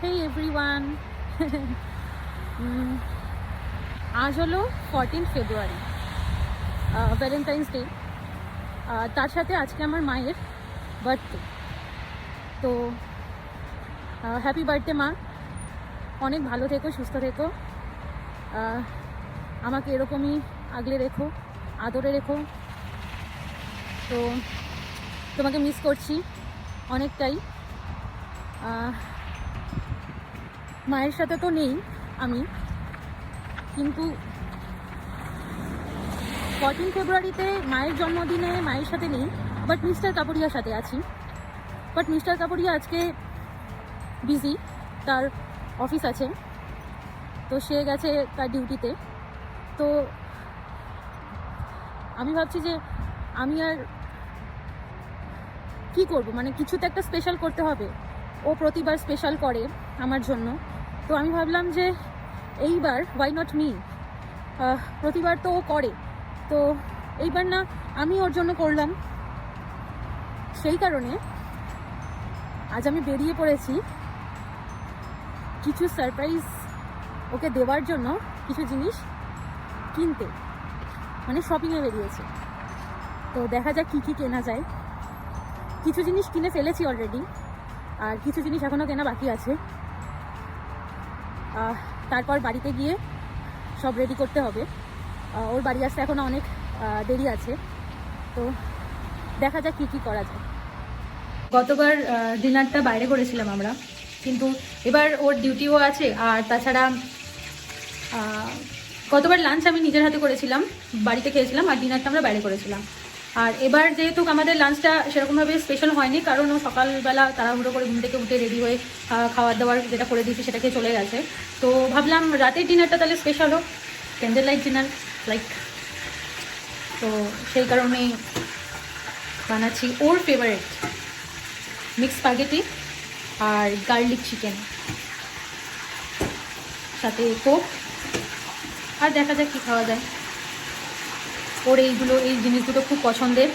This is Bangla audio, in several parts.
হেই এভরিওয়ান আজ হলো ফরটিন ফেব্রুয়ারি ভ্যালেন্টাইন্স ডে তার সাথে আজকে আমার মায়ের বার্থডে তো হ্যাপি বার্থডে মা। অনেক ভালো থেকো, সুস্থ থেকো। আমাকে এরকমই আগলে রেখো, আদরে রেখো। তো, তোমাকে মিস করছি অনেকটাই। মায়ের সাথে তো নেই আমি। কিন্তু ফর্টিন ফেব্রুয়ারিতে মায়ের জন্মদিনে মায়ের সাথে নেই বাট মিস্টার কাপুরিয়ার সাথে আছি। বাট মিস্টার কাপুরিয়া আজকে বিজি তার অফিস আছে। তো সে গেছে তার ডিউটিতে তো আমি ভাবছি যে আমি আর কি করব? মানে কিছু তো একটা স্পেশাল করতে হবে। ও প্রতিবার স্পেশাল করে আমার জন্য। তো আমি ভাবলাম যে এইবার ওয়াই নট মি প্রতিবার তো ও করে। তো এইবার না, আমি ওর জন্য করলাম। সেই কারণে আজ আমি বেরিয়ে পড়েছি। কিছু সারপ্রাইজ ওকে দেওয়ার জন্য কিছু জিনিস কিনতে। মানে শপিংয়ে বেরিয়েছে। তো দেখা যাক কী কী কেনা যায়। কিছু জিনিস কিনে ফেলেছি অলরেডি আর কিছু জিনিস এখনও কেনা বাকি আছে। তারপর বাড়িতে গিয়ে সব রেডি করতে হবে। ওর বাড়ি আসতে এখনও অনেক দেরি আছে। তো দেখা যাক কী কী করা যায়। গতবার ডিনারটা বাইরে করেছিলাম আমরা। কিন্তু এবার ওর ডিউটিও আছে। আর তাছাড়া গতবার লাঞ্চ আমি নিজের হাতে করেছিলাম। বাড়িতে খেয়েছিলাম আর ডিনারটা আমরা বাইরে করেছিলাম। আর এবার যেহেতু আমাদের লাঞ্চটা সেরকমভাবে স্পেশাল হয়নি, কারণ ও সকালবেলা তাড়াহুড়ো করে ঘুম থেকে উঠে রেডি হয়ে খাবার দাবার যেটা করে দিয়েছি সেটাকে চলে গেছে। তো ভাবলাম রাতের ডিনারটা তাহলে স্পেশাল হোক ক্যান্ডেল লাইট ডিনার লাইক তো সেই কারণে বানাচ্ছি ওর ফেভারেট মিক্স স্পাগেটি আর গার্লিক চিকেন সাথে কোক আর দেখা যাক কী খাওয়া যায়। ওর এইগুলো, এই জিনিসগুলো খুব পছন্দের।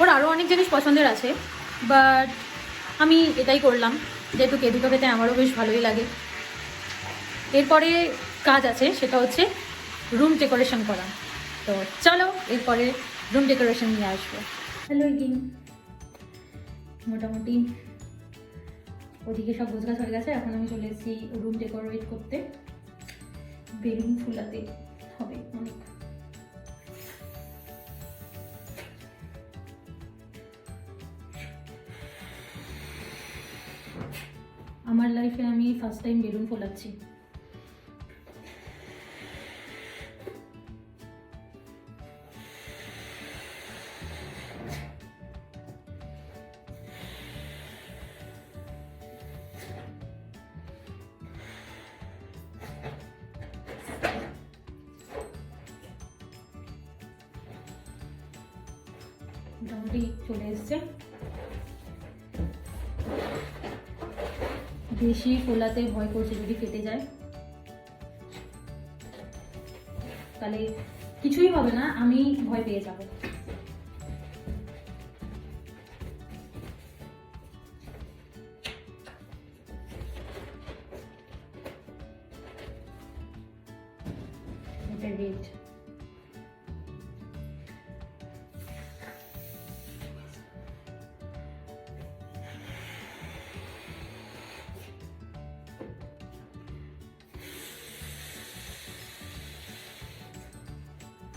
ওর আরও অনেক জিনিস পছন্দের আছে বাট আমি এটাই করলাম যেহেতু কেদুকা খেতে আমারও বেশ ভালোই লাগে। এরপরে কাজ আছে, সেটা হচ্ছে রুম ডেকোরেশন করা। তো চলো, এরপরে রুম ডেকোরেশন নিয়ে আসব। হ্যালো ইগিন মোটামুটি ওদিকে সব গোছগাছ হয়ে গেছে, এখন আমি চলে এসেছি রুম ডেকোরেট করতে। বেলুন ফুলাতে হবে অনেক। আমার লাইফে আমি ফার্স্ট টাইম বেলুন ফোলাচ্ছি। চলে এসছে। বেশি ফোলাতে ভয় করছে যদি কেটে যায়। তাহলে কিছুই হবে না, আমি ভয় পেয়ে যাব। এটা রেড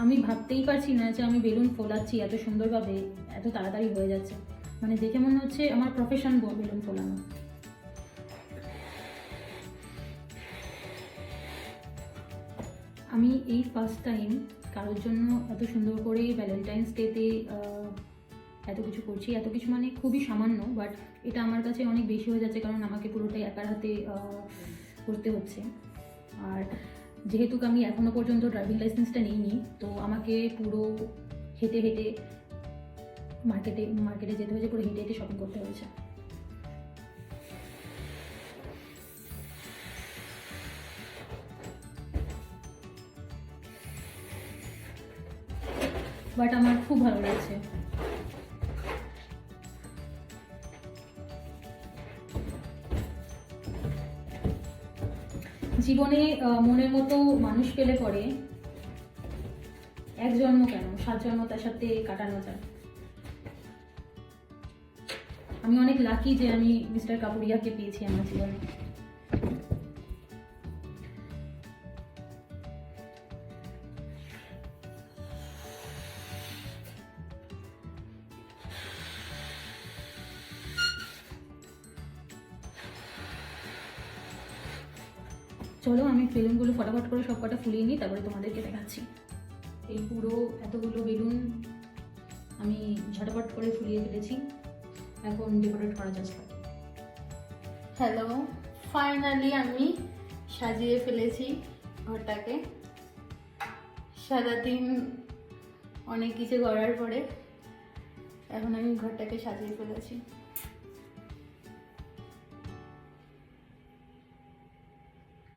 আমি ভাবতেই পারছি না যে আমি বেলুন ফোলাচ্ছি এত সুন্দরভাবে, এত তাড়াতাড়ি হয়ে যাচ্ছে। মানে দেখে মনে হচ্ছে আমার প্রফেশন বেলুন ফোলানো। আমি এই ফার্স্ট টাইম কারোর জন্য এত সুন্দর করে ভ্যালেন্টাইন্স ডেতে এত কিছু করছি। এত কিছু মানে খুবই সামান্য বাট এটা আমার কাছে অনেক বেশি হয়ে যাচ্ছে কারণ আমাকে পুরোটাই একার হাতে করতে হচ্ছে। আর যেহেতু আমি এখনও পর্যন্ত ড্রাইভিং লাইসেন্সটা নিইনি, তো আমাকে পুরো হেঁটে হেঁটে মার্কেটে মার্কেটে যেতে হয়েছে, পুরো হেঁটে হেঁটে শপিং করতে হয়েছে। বাট আমার খুব ভালো লাগছে। জীবনে মনের মতো মানুষ পেলে পরে এক জন্ম কেন? সাত জন্ম তার সাথে কাটানো যায়। আমি অনেক লাকি যে আমি মিস্টার কাপুরিয়াকে পেয়েছি আমার জীবনে। চলো আমি বেলুনগুলো ফটাফট করে সব কটা ফুলিয়ে নিই, তারপরে তোমাদেরকে দেখাচ্ছি। এই পুরো এতগুলো বেলুন আমি ঝটাপট করে ফুলিয়ে ফেলেছি। এখন ডেকোরেট করা যাচ্ছে হ্যালো ফাইনালি আমি সাজিয়ে ফেলেছি ঘরটাকে। সারাদিন অনেক কিছু করার পরে এখন আমি ঘরটাকে সাজিয়ে ফেলেছি।